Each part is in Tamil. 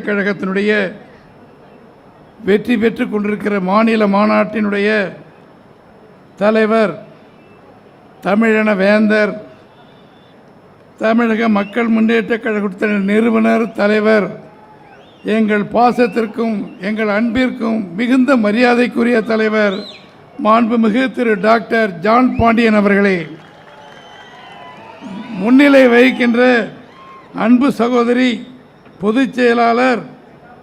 கழகத்தினுடைய வெற்றி பெற்று கொண்டிருக்கிற மாநில மாநாட்டினுடைய தலைவர் தமிழன வேந்தர் தமிழக மக்கள் முன்னேற்ற கழகத்தின் நிறுவனர் தலைவர் எங்கள் பாசத்திற்கும் எங்கள் அன்பிற்கும் மிகுந்த மரியாதைக்குரிய தலைவர் மாண்புமிகு திரு டாக்டர் ஜான் பாண்டியன் அவர்களே. முன்னிலை வகிக்கின்ற அன்பு சகோதரி பொதுச் செயலாளர்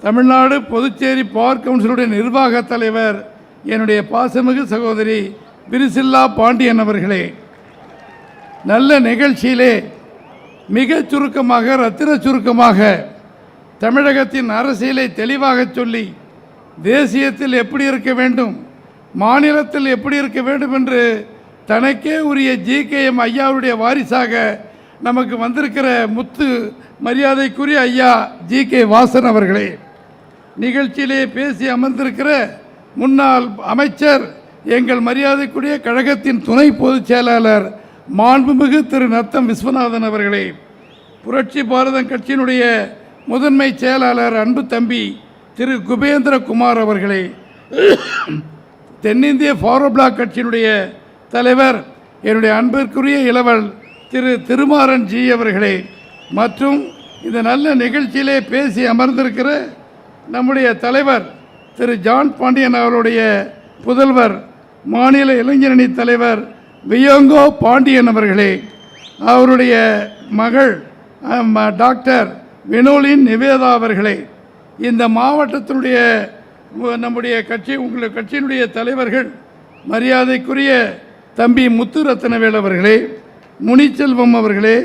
தமிழ்நாடு புதுச்சேரி பார் கவுன்சிலுடைய நிர்வாக தலைவர் என்னுடைய பாசமிகு சகோதரி பிரிசில்லா பாண்டியன் அவர்களே நல்ல நிகழ்ச்சியிலே மிகச் சுருக்கமாக ரத்தின சுருக்கமாக தமிழகத்தின் அரசியலை தெளிவாக சொல்லி தேசியத்தில் எப்படி இருக்க வேண்டும் மாநிலத்தில் எப்படி இருக்க வேண்டும் என்று தனக்கே உரிய ஜிகேஎம் ஐயாவுடைய வாரிசாக நமக்கு வந்திருக்கிற முத்து மரியாதைக்குரிய ஐயா ஜி கே வாசன் அவர்களே நிகழ்ச்சியிலே பேசி அமர்ந்திருக்கிற முன்னாள் அமைச்சர் எங்கள் மரியாதைக்குரிய கழகத்தின் துணை பொதுச் செயலாளர் மாண்புமிகு திரு நத்தம் விஸ்வநாதன் அவர்களே புரட்சி பாரதம் கட்சியினுடைய முதன்மை செயலாளர் அன்பு தம்பி திரு குபேந்திரகுமார் அவர்களே தென்னிந்திய ஃபாரோ பிளாக் கட்சியினுடைய தலைவர் என்னுடைய அன்பிற்குரிய இளவல் திரு திருமாறன் ஜி அவர்களே மற்றும் இந்த நல்ல நிகழ்ச்சியிலே பேசி அமர்ந்திருக்கிற நம்முடைய தலைவர் திரு ஜான் பாண்டியன் அவருடைய புதல்வர் மாநில இளைஞரணி தலைவர் வியோங்கோ பாண்டியன் அவர்களே அவருடைய மகள் டாக்டர் வினோலின் நிவேதா அவர்களே இந்த மாவட்டத்தினுடைய நம்முடைய கட்சி உங்கள் கட்சியினுடைய தலைவர்கள் மரியாதைக்குரிய தம்பி முத்துரத்னவேல் அவர்களே முனிச்செல்வம் அவர்களே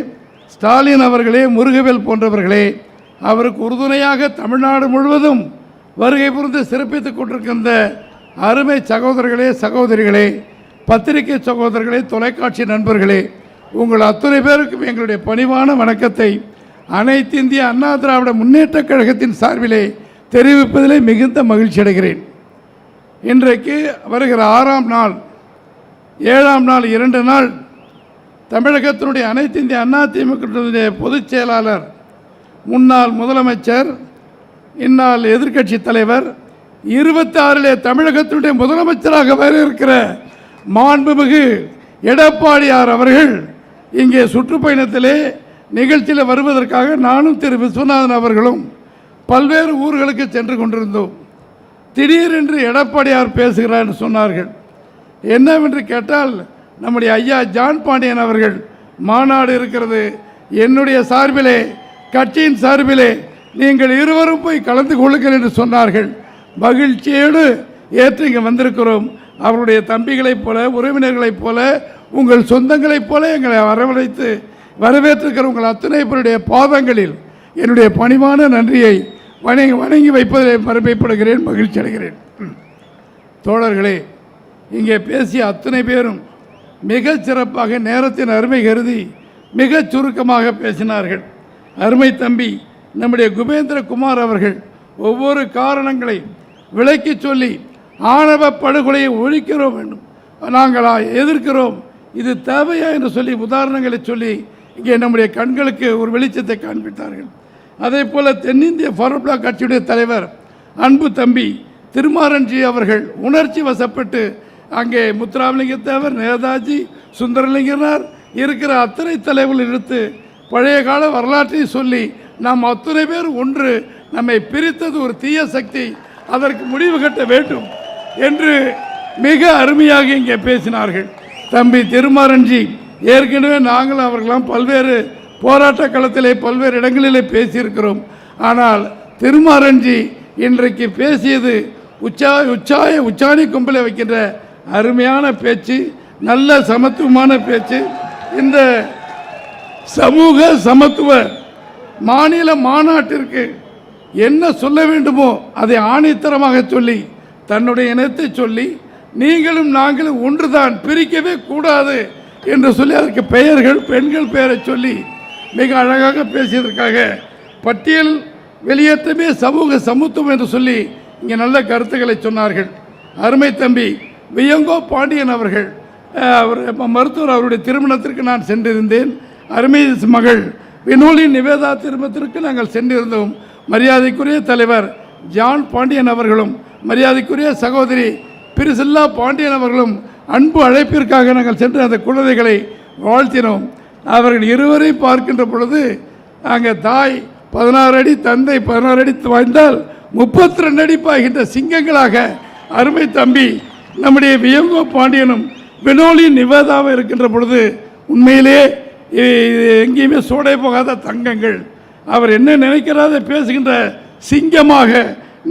ஸ்டாலின் அவர்களே முருகவேல் போன்றவர்களே அவருக்கு உறுதுணையாக தமிழ்நாடு முழுவதும் வருகை புரிந்து சிறப்பித்துக் கொண்டிருக்கின்ற அருமை சகோதரர்களே சகோதரிகளே பத்திரிகை சகோதரர்களே தொலைக்காட்சி நண்பர்களே உங்கள் அத்துணை பேருக்கும் எங்களுடைய பணிவான வணக்கத்தை அனைத்து இந்திய அண்ணா திராவிட முன்னேற்றக் கழகத்தின் சார்பிலே தெரிவிப்பதிலே மிகுந்த மகிழ்ச்சி அடைகிறேன். இன்றைக்கு வருகிற ஆறாம் நாள் ஏழாம் நாள் இரண்டு நாள் தமிழகத்தினுடைய அனைத்து இந்திய அண்ணா திமுக பொதுச் செயலாளர் முன்னாள் முதலமைச்சர் இந்நாள் எதிர்க்கட்சி தலைவர் இருபத்தி ஆறிலே தமிழகத்தினுடைய முதலமைச்சராக வர இருக்கிற மாண்புமிகு எடப்பாடியார் அவர்கள் இங்கே சுற்றுப்பயணத்திலே நிகழ்ச்சியில் வருவதற்காக நானும் திரு. விஸ்வநாதன் அவர்களும் பல்வேறு ஊர்களுக்கு சென்று கொண்டிருந்தோம். திடீரென்று எடப்பாடியார் பேசுகிறார் என்று சொன்னார்கள். என்னவென்று கேட்டால் நம்முடைய ஐயா ஜான் பாண்டியன் அவர்கள் மாநாடு இருக்கிறது. என்னுடைய சார்பிலே கட்சியின் சார்பிலே நீங்கள் இருவரும் போய் கலந்து கொள்ளுங்கள் என்று சொன்னார்கள். மகிழ்ச்சியோடு ஏற்று இங்கே வந்திருக்கிறோம். அவருடைய தம்பிகளைப் போல உறவினர்களைப் போல உங்கள் சொந்தங்களைப் போல எங்களை வரவழைத்து வரவேற்றிருக்கிற உங்கள் அத்தனை பேருடைய பாதங்களில் என்னுடைய பணிவான நன்றியை வணங்கி வணங்கி வைப்பதிலே மறுமைப்படுகிறேன் மகிழ்ச்சி அடைகிறேன் தோழர்களே இங்கே பேசிய அத்தனை பேரும் மிகச் சிறப்பாக நேரத்தின் அருமை கருதி மிகச் சுருக்கமாக பேசினார்கள். அருமை தம்பி நம்முடைய குபேந்திரகுமார் அவர்கள் ஒவ்வொரு காரணங்களை விளக்கி சொல்லி ஆணவ படுகொலையை ஒழிக்கிறோம் வேண்டும். நாங்கள் எதிர்க்கிறோம். இது தேவையா என்று சொல்லி உதாரணங்களை சொல்லி இங்கே நம்முடைய கண்களுக்கு ஒரு வெளிச்சத்தை காண்பித்தார்கள். அதே போல தென்னிந்திய ஃபர்ப்ளா கட்சியுடைய தலைவர் அன்பு தம்பி திருமாரன்ஜி அவர்கள் உணர்ச்சி வசப்பட்டு அங்கே முத்துராமலிங்க தேவர் நேதாஜி சுந்தரலிங்கனார் இருக்கிற அத்தனை தலைவர்கள் எடுத்து பழைய கால வரலாற்றை சொல்லி நாம் அத்தனை பேர் ஒன்று நம்மை பிரித்தது ஒரு தீய சக்தி அதற்கு முடிவு கட்ட வேண்டும் என்று மிக அருமையாக இங்கே பேசினார்கள். தம்பி திருமாரன்ஜி ஏற்கனவே நாங்கள் அவர்களாம் பல்வேறு போராட்ட களத்திலே பல்வேறு இடங்களிலே பேசியிருக்கிறோம். ஆனால் திருமாரன்ஜி இன்றைக்கு பேசியது உச்சா உச்சாய உச்சாணி கும்பலை வைக்கின்ற அருமையான பேச்சு நல்ல சமத்துவமான பேச்சு. இந்த சமூக சமத்துவ மாநில மாநாட்டிற்கு என்ன சொல்ல வேண்டுமோ அதை ஆணித்தரமாக சொல்லி தன்னுடைய இனத்தை சொல்லி நீங்களும் நாங்களும் ஒன்றுதான் பிரிக்கவே கூடாது என்று சொல்லி அதற்கு பெயர்கள் பெண்கள் பெயரை சொல்லி மிக அழகாக பேசியதற்காக பட்டியல் வெளியேற்றமே சமூக சமத்துவம் என்று சொல்லி இங்கே நல்ல கருத்துக்களை சொன்னார்கள். அருமை தம்பி வியங்கோ பாண்டியன் அவர்கள் அவர் மருத்துவர் அவருடைய திருமணத்திற்கு நான் சென்றிருந்தேன். அருமை மகள் வினோலின் நிவேதா திருமணத்திற்கு நாங்கள் சென்றிருந்தோம். மரியாதைக்குரிய தலைவர் ஜான் பாண்டியன் அவர்களும் மரியாதைக்குரிய சகோதரி பிரிசில்லா பாண்டியன் அவர்களும் அன்பு அழைப்பிற்காக நாங்கள் சென்று அந்த குழந்தைகளை வாழ்த்தினோம். அவர்கள் இருவரையும் பார்க்கின்ற பொழுது அங்கே தாய் பதினாறு அடி தந்தை பதினாறு அடி வாய்ந்தால் முப்பத்தி ரெண்டு அடி பாய்கின்ற சிங்கங்களாக அருமை தம்பி நம்முடைய வியங்கோ பாண்டியனும் வினோலி நிவேதாவும் இருக்கின்ற பொழுது உண்மையிலே இது எங்கேயுமே சோடை போகாத தங்கங்கள். அவர் என்ன நினைக்கிறாத பேசுகின்ற சிங்கமாக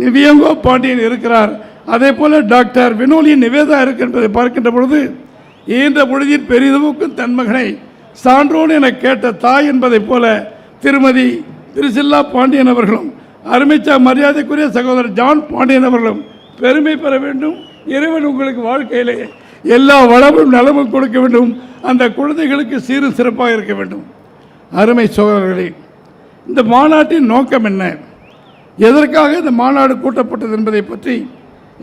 நிவியங்கோ பாண்டியன் இருக்கிறார். அதே போல டாக்டர் வினோலி நிவேதா இருக்கின்றதை பார்க்கின்ற பொழுது ஈன்ற பொழுதில் பெரிதவுக்கும் தன்மகனை சான்றோன் என கேட்ட தாய் என்பதைப் போல திருமதி திருசில்லா பாண்டியன் அவர்களும் அருமைச்சா மரியாதைக்குரிய சகோதரர் ஜான் பாண்டியன் அவர்களும் பெருமை பெற வேண்டும். இறைவன் உங்களுக்கு வாழ்க்கையிலே எல்லா வளமும் நலமும் கொடுக்க வேண்டும். அந்த குழந்தைகளுக்கு சீரும் சிறப்பாக இருக்க வேண்டும். அருமை சோதரர்களே இந்த மாநாட்டின் நோக்கம் என்ன? எதற்காக இந்த மாநாடு கூட்டப்பட்டது என்பதை பற்றி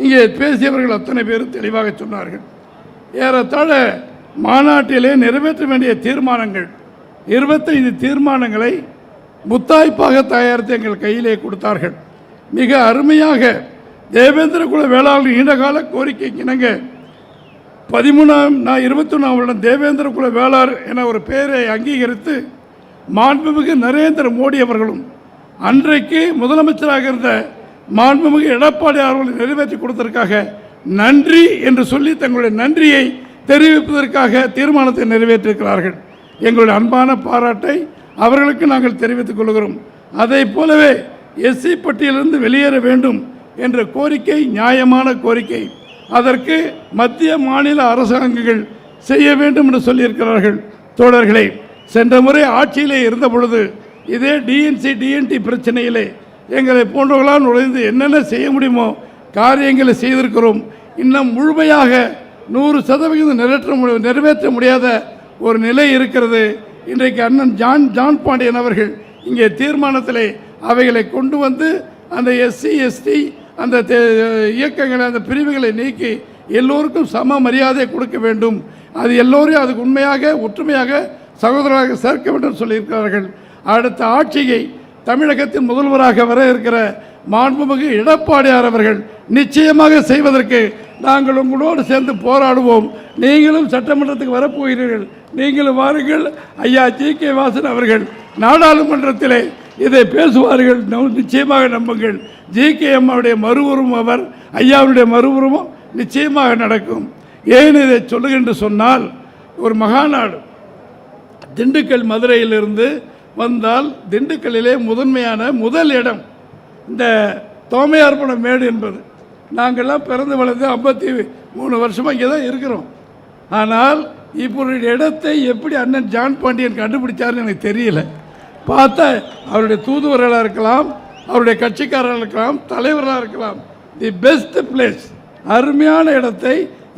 இங்கே பேசியவர்கள் அத்தனை பேரும் தெளிவாக சொன்னார்கள். ஏறத்தாழ மாநாட்டிலே நிறைவேற்ற வேண்டிய தீர்மானங்கள் இருபத்தைந்து தீர்மானங்களை முத்தாய்ப்பாக தயாரித்து எங்கள் கையிலே கொடுத்தார்கள். மிக அருமையாக தேவேந்திர குல வேளாளர் நீண்டகால கோரிக்கைக்கு இணங்க பதிமூணாம் நான் இருபத்தொன்னாம் வருடம் தேவேந்திர குல வேளார் என ஒரு பெயரை அங்கீகரித்து மாண்புமிகு நரேந்திர மோடி அவர்களும் அன்றைக்கு முதலமைச்சராக இருந்த மாண்புமிகு எடப்பாடி அவர்களை நிறைவேற்றி கொடுத்ததற்காக நன்றி என்று சொல்லி தங்களுடைய நன்றியை தெரிவிப்பதற்காக தீர்மானத்தை நிறைவேற்றிருக்கிறார்கள். எங்களுடைய அன்பான பாராட்டை அவர்களுக்கு நாங்கள் தெரிவித்துக் கொள்கிறோம். அதை போலவே எஸ்சி பட்டியலிருந்து வெளியேற வேண்டும் என்ற கோரிக்கை நியாயமான கோரிக்கை. அதற்கு மத்திய மாநில அரசாங்கங்கள் செய்ய வேண்டும் என்று சொல்லியிருக்கிறார்கள். தோழர்களே சென்ற முறை ஆட்சியிலே இருந்த பொழுது இதே டிஎன்சி டிஎன்டி பிரச்சனையிலே எங்களை போன்றவர்களால் நுழைந்து என்னென்ன செய்ய முடியுமோ காரியங்களை செய்திருக்கிறோம். இன்னும் முழுமையாக நூறு சதவிகிதம் நிறைவேற்ற முடிய நிறைவேற்ற முடியாத ஒரு நிலை இருக்கிறது. இன்றைக்கு அண்ணன் ஜான் ஜான் பாண்டியன் அவர்கள் இங்கே தீர்மானத்திலே அவைகளை கொண்டு வந்து அந்த எஸ்சி எஸ்டி அந்த தே- இயக்கங்களை அந்த பிரிவுகளை நீக்கி எல்லோருக்கும் சம மரியாதை கொடுக்க வேண்டும். அது எல்லோரையும் அதுக்கு உண்மையாக ஒற்றுமையாக சகோதரராக சேர்க்க வேண்டும் சொல்லியிருக்கிறார்கள். அடுத்த ஆட்சியை தமிழகத்தின் முதல்வராக வர இருக்கிற மாண்புமிகு எடப்பாடியார் அவர்கள் நிச்சயமாக செய்வதற்கு நாங்கள் உங்களோடு சேர்ந்து போராடுவோம். நீங்களும் சட்டமன்றத்துக்கு வரப்போகிறீர்கள். நீங்களும் வாருங்கள். ஐயா ஜி கே வாசன் அவர்கள் நாடாளுமன்றத்திலே இதை பேசுவார்கள். நம் நிச்சயமாக நம்புங்கள். ஜி கே அம்மாவுடைய அவர் ஐயாவுடைய மறுபுறமும் நிச்சயமாக நடக்கும். ஏன் இதை சொல்லுகின்ற சொன்னால் ஒரு மகாநாடு திண்டுக்கல் மதுரையிலிருந்து வந்தால் திண்டுக்கல்லிலே முதன்மையான முதல் இடம் இந்த தோமையார்பண மேடு என்பது. நாங்கள்லாம் பிறந்து வளர்ந்து ஐம்பத்தி மூணு வருஷமாக இங்கே தான் இருக்கிறோம். ஆனால் இப்பொழுது இடத்தை எப்படி அண்ணன் ஜான் பாண்டியன் கண்டுபிடிச்சாருன்னு எனக்கு தெரியல. பார்த்தா அவருடைய தூதுவர்களாக இருக்கலாம் அவருடைய கட்சிக்காரர்கள் இருக்கலாம் தலைவராக இருக்கலாம். தி பெஸ்ட் பிளேஸ் அருமையான இடத்தை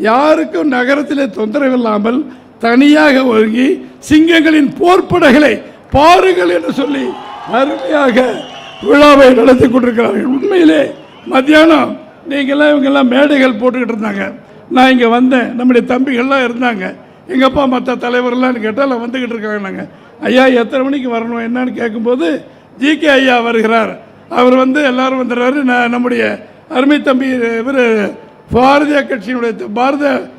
யாருக்கும் நகரத்திலே தொந்தரவில்லாமல் தனியாக ஒழுங்கி சிங்கங்களின் போர்ப்படைகளை பாருங்கள் என்று சொல்லி அருமையாக விழாவை நடத்தி கொண்டிருக்கிறார்கள். உண்மையிலே மத்தியானம் நீங்கள்லாம் இவங்கெல்லாம் மேடைகள் போட்டுக்கிட்டு இருந்தாங்க. நான் இங்கே வந்தேன். நம்முடைய தம்பிகள்லாம் இருந்தாங்க. எங்கள் அப்பா மற்ற தலைவர்லாம் கேட்டால் வந்துக்கிட்டு இருக்காங்க நாங்கள் ஐயா எத்தனை மணிக்கு வரணும்? என்னன்னு கேட்கும்போது ஜிகே ஐயா வருகிறார். அவர் வந்து எல்லாரும் வந்துடுறாரு. நான் நம்முடைய அருமை தம்பி இவர் பாரதிய கட்சியினுடைய பாரத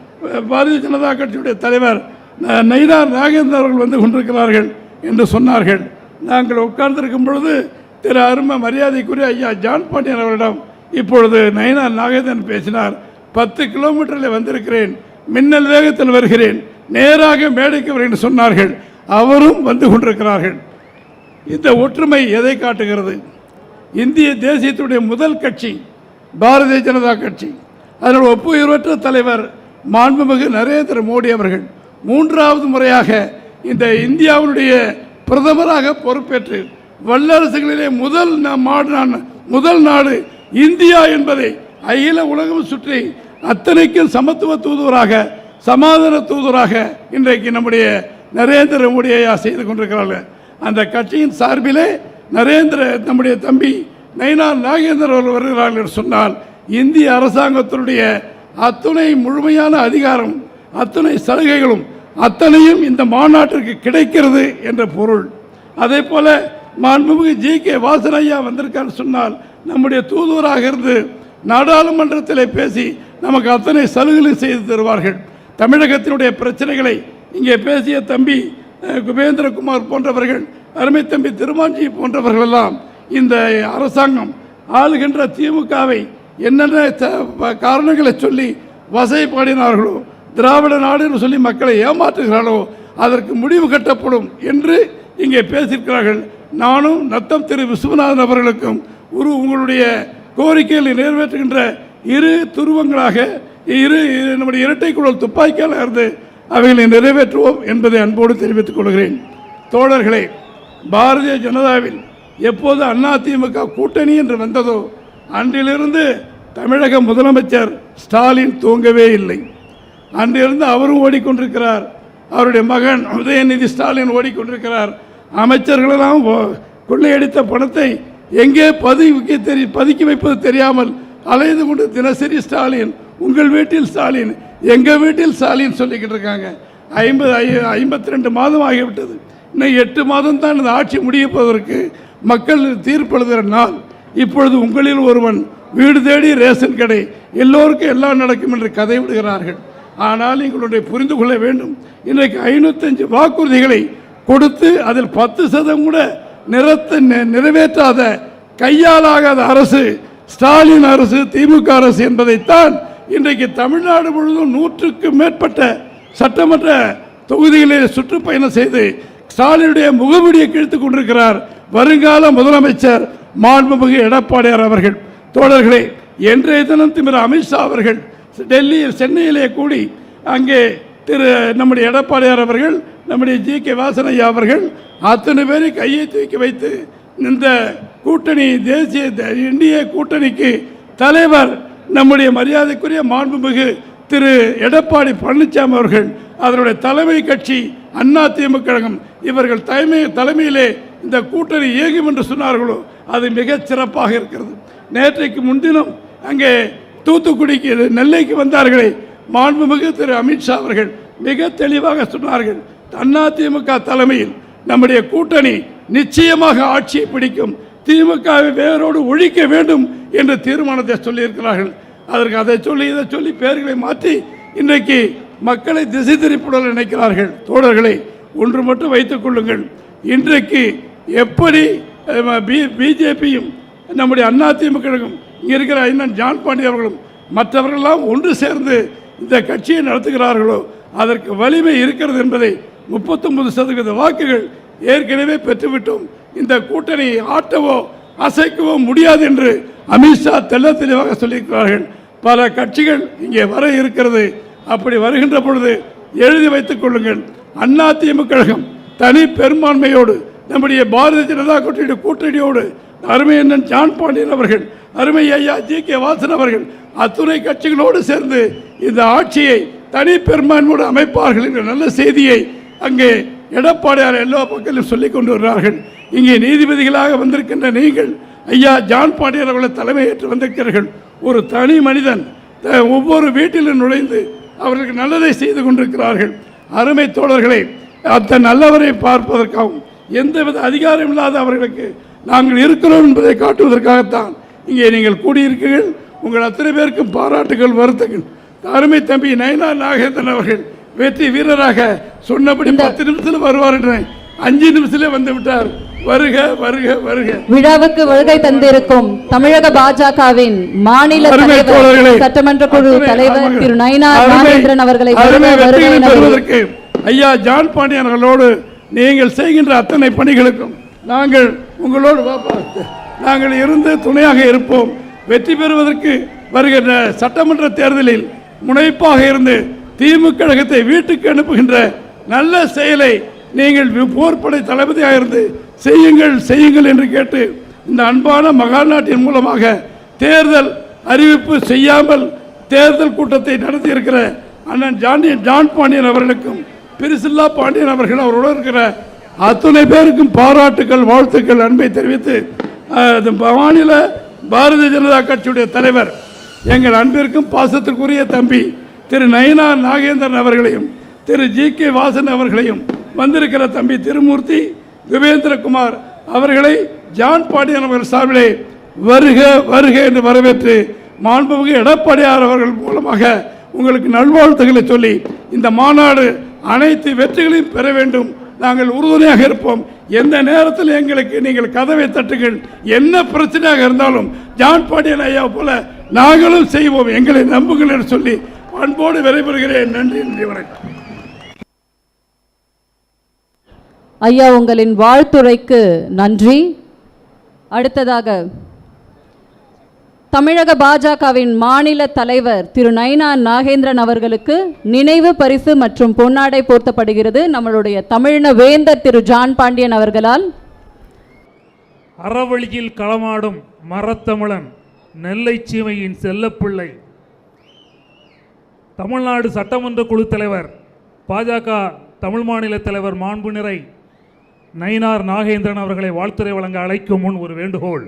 பாரதிய ஜனதா கட்சியுடைய தலைவர் ந- நயினார் அவர்கள் வந்து கொண்டிருக்கிறார்கள் என்று சொன்னார்கள். நாங்கள் உட்கார்ந்திருக்கும் பொழுது திரு அருமை மரியாதைக்குரிய ஐயா ஜான் பாண்டியன் அவரிடம் இப்பொழுது நயினார் நாகேந்திரன் பேசினார். பத்து கிலோமீட்டரில் வந்திருக்கிறேன் மின்னல் வேகத்தில் வருகிறேன் நேராக மேடைக்கு வருகிறேன் சொன்னார்கள். அவரும் வந்து கொண்டிருக்கிறார்கள். இந்த ஒற்றுமை எதை காட்டுகிறது? இந்திய தேசியத்துடைய முதல் கட்சி பாரதிய ஜனதா கட்சி. அதனுடைய ஒப்புயர்வற்ற தலைவர் மாண்புமிகு நரேந்திர மோடி அவர்கள் மூன்றாவது முறையாக இந்த இந்தியாவினுடைய பிரதமராக பொறுப்பேற்று வல்லரசுகளிலே முதல் நா- மாடு முதல் நாடு இந்தியா என்பதை அகில உலகம் சுற்றி அத்தனைக்கும் சமத்துவ தூதுவராக சமாதான தூதுவராக இன்றைக்கு நம்முடைய நரேந்திர மோடி செய்து கொண்டிருக்கிறார்கள். அந்த கட்சியின் சார்பிலே நரேந்திர நம்முடைய தம்பி நயினார் நாகேந்திர அவர்கள் வருகிறார்கள் என்று சொன்னால் இந்திய அரசாங்கத்தினுடைய அத்துணை முழுமையான அதிகாரம் அத்துணை சலுகைகளும் அத்தனையும் இந்த மாநாட்டிற்கு கிடைக்கிறது என்ற பொருள். அதே போல மாண்புமிகு ஜி. கே. வாசனையா வந்திருக்கான்னு சொன்னால் நம்முடைய தூதுவராக இருந்து நாடாளுமன்றத்தில் பேசி நமக்கு அத்தனை சலுகைகளும் செய்து தருவார்கள். தமிழகத்தினுடைய பிரச்சனைகளை இங்கே பேசிய தம்பி குபேந்திரகுமார் போன்றவர்கள் அருமை தம்பி திருமாஞ்சி போன்றவர்கள் எல்லாம் இந்த அரசாங்கம் ஆளுகின்ற திமுகவை என்னென்ன த- காரணங்களை சொல்லி வசைப்பாடினார்களோ திராவிட நாடு என்று சொல்லி மக்களை ஏமாற்றுகிறார்களோ அதற்கு முடிவு கட்டப்படும் என்று இங்கே பேசியிருக்கிறார்கள். நானும் நத்தம் திரு விஸ்வநாதன் அவர்களுக்கும் ஒரு உங்களுடைய கோரிக்கைகளை நிறைவேற்றுகின்ற இரு துருவங்களாக இரு இரு நம்முடைய இரட்டை குழல் துப்பாக்கியால் இருந்து அவைகளை நிறைவேற்றுவோம் என்பதை அன்போடு தெரிவித்துக் கொள்கிறேன். தோழர்களே பாரதிய ஜனதாவில் எப்போது அதிமுக கூட்டணி என்று வந்ததோ அன்றிலிருந்து தமிழக முதலமைச்சர் ஸ்டாலின் தூங்கவே இல்லை. அன்றிலிருந்து அவரும் ஓடிக்கொண்டிருக்கிறார். அவருடைய மகன் உதயநிதி ஸ்டாலின் ஓடிக்கொண்டிருக்கிறார். அமைச்சர்களெல்லாம் கொள்ளையடித்த பணத்தை எங்கே பதுக்கி தெரி பதுக்கி வைப்பது தெரியாமல் அலைந்து கொண்டு தினசரி ஸ்டாலின் உங்கள் வீட்டில் ஸ்டாலின் எங்கள் வீட்டில் ஸ்டாலின் சொல்லிக்கிட்டு இருக்காங்க. ஐம்பது ஐம்பத்தி ரெண்டு மாதம் ஆகிவிட்டது. இன்னும் எட்டு மாதம் தான் இந்த ஆட்சி முடியப்பதற்கு மக்கள் தீர்ப்பெழுதுகிற நாள். இப்பொழுது உங்களில் ஒருவன் வீடு தேடி ரேஷன் கடை எல்லோருக்கும் எல்லாம் நடக்கும் என்று கதை விடுகிறார்கள். ஆனால் எங்களுடைய புரிந்து கொள்ள வேண்டும். இன்றைக்கு ஐநூற்றஞ்சு வாக்குறுதிகளை கொடுத்து அதில் பத்து சதம் கூட நிறத்த நிறைவேற்றாத கையாலாகாத அரசு ஸ்டாலின் அரசு திமுக அரசு என்பதைத்தான் இன்றைக்கு தமிழ்நாடு முழுவதும் நூற்றுக்கும் மேற்பட்ட சட்டமன்ற தொகுதிகளில் சுற்றுப்பயணம் செய்து ஸ்டாலினுடைய முகமுடியை கிழித்துக் கொண்டிருக்கிறார் வருங்கால முதலமைச்சர் மாண்புமிகு எடப்பாடியார் அவர்கள். தோழர்களே இன்றைய தினம் திரு அமித்ஷா அவர்கள் டெல்லியில் சென்னையிலே கூடி அங்கே திரு நம்முடைய எடப்பாடியார் அவர்கள் நம்முடைய ஜி கே வாசனையா அவர்கள் அத்தனை பேரை கையை தூக்கி வைத்து இந்த கூட்டணி தேசிய த- இந்திய கூட்டணிக்கு தலைவர் நம்முடைய மரியாதைக்குரிய மாண்புமிகு திரு எடப்பாடி பழனிசாமி அவர்கள் அதனுடைய தலைமை கட்சி அண்ணா திமுக கழகம் இவர்கள் தலைமை தலைமையிலே இந்த கூட்டணி இயங்கும் என்று சொன்னார்களோ அது மிகச் சிறப்பாக இருக்கிறது. நேற்றைக்கு முன்தினம் அங்கே தூத்துக்குடிக்கு நெல்லைக்கு வந்தார்களே மாண்புமிகு திரு அமித்ஷா அவர்கள் மிக தெளிவாக சொன்னார்கள் அதிமுக தலைமையில் நம்முடைய கூட்டணி நிச்சயமாக ஆட்சியை பிடிக்கும் திமுகவை வேரோடு ஒழிக்க வேண்டும் என்று தீர்மானத்தை சொல்லியிருக்கிறார்கள். அதற்கு அதை சொல்லி இதை சொல்லி பெயர்களை மாற்றி இன்றைக்கு மக்களை திசை திருப்பிட நினைக்கிறார்கள். தோழர்களை ஒன்று மட்டும் வைத்துக் கொள்ளுங்கள். இன்றைக்கு எப்படி பிஜேபியும் நம்முடைய அண்ணா திமுகவும் இங்கே இருக்கிற அண்ணன் ஜான் பாண்டி அவர்களும் மற்றவர்களெல்லாம் ஒன்று சேர்ந்து இந்த கட்சியை நடத்துகிறார்களோ அதற்கு வலிமை இருக்கிறது என்பதை முப்பத்தொன்பது சதவீத வாக்குகள் ஏற்கனவே பெற்றுவிட்டோம். இந்த கூட்டணி ஆட்டவோ அசைக்கவோ முடியாது என்று அமித்ஷா தெள்ள தெளிவாக சொல்லியிருக்கிறார்கள். பல கட்சிகள் இங்கே வர இருக்கிறது. அப்படி வருகின்ற பொழுது எழுதி வைத்துக் கொள்ளுங்கள். அண்ணா திமுக கழகம் தனி பெரும்பான்மையோடு நம்முடைய பாரதிய ஜனதா கட்சியுடைய கூட்டணியோடு அருமை அண்ணன் ஜான் பாண்டியன் அவர்கள் அருமை ஐயா ஜி கே வாசன் அவர்கள் அத்துணை கட்சிகளோடு சேர்ந்து இந்த ஆட்சியை தனி பெரும்பான்மையோடு அமைப்பார்கள் என்ற நல்ல செய்தியை அங்கே எடப்பாடியார் எல்லா பக்கத்திலும் சொல்லிக் கொண்டு வருகிறார்கள் இங்கே நீதிபதிகளாக வந்திருக்கின்ற நீங்கள் ஐயா ஜான் பாண்டியன் அவர்களை தலைமையேற்று வந்திருக்கிறீர்கள். ஒரு தனி மனிதன் த- ஒவ்வொரு வீட்டிலும் நுழைந்து அவர்களுக்கு நல்லதை செய்து கொண்டிருக்கிறார்கள். அருமை தோழர்களை அந்த நல்லவரை பார்ப்பதற்காகவும் எந்தவித அதிகாரம் இல்லாத அவர்களுக்கு நாங்கள் இருக்கிறோம் என்பதை காட்டுவதற்காகத்தான் இங்கே நீங்கள் கூடியிருக்கீர்கள் உங்கள் அத்தனை பேருக்கும் பாராட்டுகள் வருத்துங்கள். அருமை தம்பி நயனா நாகேந்திரன் அவர்கள் வெற்றி வீரராக சொன்னபடி பத்து நிமிஷத்தில் வருவார் என்று அஞ்சு நிமிஷத்திலே வந்து விட்டார் வருக வருக வருக விழாவுக்கு வருகை தந்திருக்கும் தமிழக பாஜகவின் மாநில தலைவர் சட்டமன்ற குழு தலைவர். திரு நயினார் நாகேந்திரன் அவர்களை பெறுவதற்கு ஐயா ஜான் பாண்டியன் அவர்களோடு நீங்கள் செய்கின்ற அத்தனை பணிகளுக்கும் நாங்கள் உங்களோடு. நாங்கள் இருந்து துணையாக இருப்போம் வெற்றி பெறுவதற்கு வருகின்ற சட்டமன்ற தேர்தலில் முனைப்பாக இருந்து திமுக கழகத்தை வீட்டுக்கு அனுப்புகின்ற நல்ல செயலை நீங்கள் வி- போர்ப்படை தளபதியாக இருந்து செய்யுங்கள் செய்யுங்கள் என்று கேட்டு இந்த அன்பான மகாநாட்டின் மூலமாக தேர்தல் அறிவிப்பு செய்யாமல் தேர்தல் கூட்டத்தை நடத்தி இருக்கிற அண்ணன் ஜாண்டி ஜான் பாண்டியன் அவர்களுக்கும் பிரிசில்லா பாண்டியன் அவர்கள் அவரோடு இருக்கிற அத்தனை பேருக்கும் பாராட்டுக்கள் வாழ்த்துக்கள் அன்பை தெரிவித்து அது மாநில பாரதிய ஜனதா கட்சியுடைய தலைவர் எங்கள் அன்பிற்கும் பாசத்திற்குரிய தம்பி திரு நயனா நாகேந்திரன் அவர்களையும் திரு ஜி கே வாசன் அவர்களையும் வந்திருக்கிற தம்பி திருமூர்த்தி விவேந்திரகுமார் அவர்களை ஜான் பாண்டியன் அவர்கள் சார்பிலே வருக வருக என்று வரவேற்று மாண்புமிகு எடப்பாடியார் அவர்கள் மூலமாக உங்களுக்கு நல்வாழ்த்துக்களை சொல்லி இந்த மாநாடு அனைத்து வெற்றிகளையும் பெற வேண்டும். நாங்கள் உறுதுணையாக இருப்போம். எந்த நேரத்தில் எங்களுக்கு நீங்கள் கதவை தட்டுங்கள் என்ன பிரச்சனையாக இருந்தாலும் ஜான் பாண்டியன் ஐயா போல நாங்களும் செய்வோம் எங்களை நம்புங்கள் என்று சொல்லி அன்போடு விடைபெறுகிறேன். நன்றி நன்றி வணக்கம். ஐயா உங்களின் வாழ்த்துரைக்கு நன்றி. அடுத்ததாக தமிழக பாஜகவின் மாநில தலைவர் திரு நைனா நாகேந்திரன் அவர்களுக்கு நினைவு பரிசு மற்றும் பொன்னாடை போர்த்தப்படுகிறது. நம்மளுடைய தமிழின வேந்தர் திரு ஜான் பாண்டியன் அவர்களால். அறவழியில் களமாடும் மரத்தமிழன் நெல்லை சீமையின் செல்லப்பிள்ளை தமிழ்நாடு சட்டமன்ற குழு தலைவர் பாஜக தமிழ் மாநில தலைவர் மாண்புநிறை நயினார் நாகேந்திரன் அவர்களை வாழ்த்துறை வழங்க அழைக்கும் முன் ஒரு வேண்டுகோள்.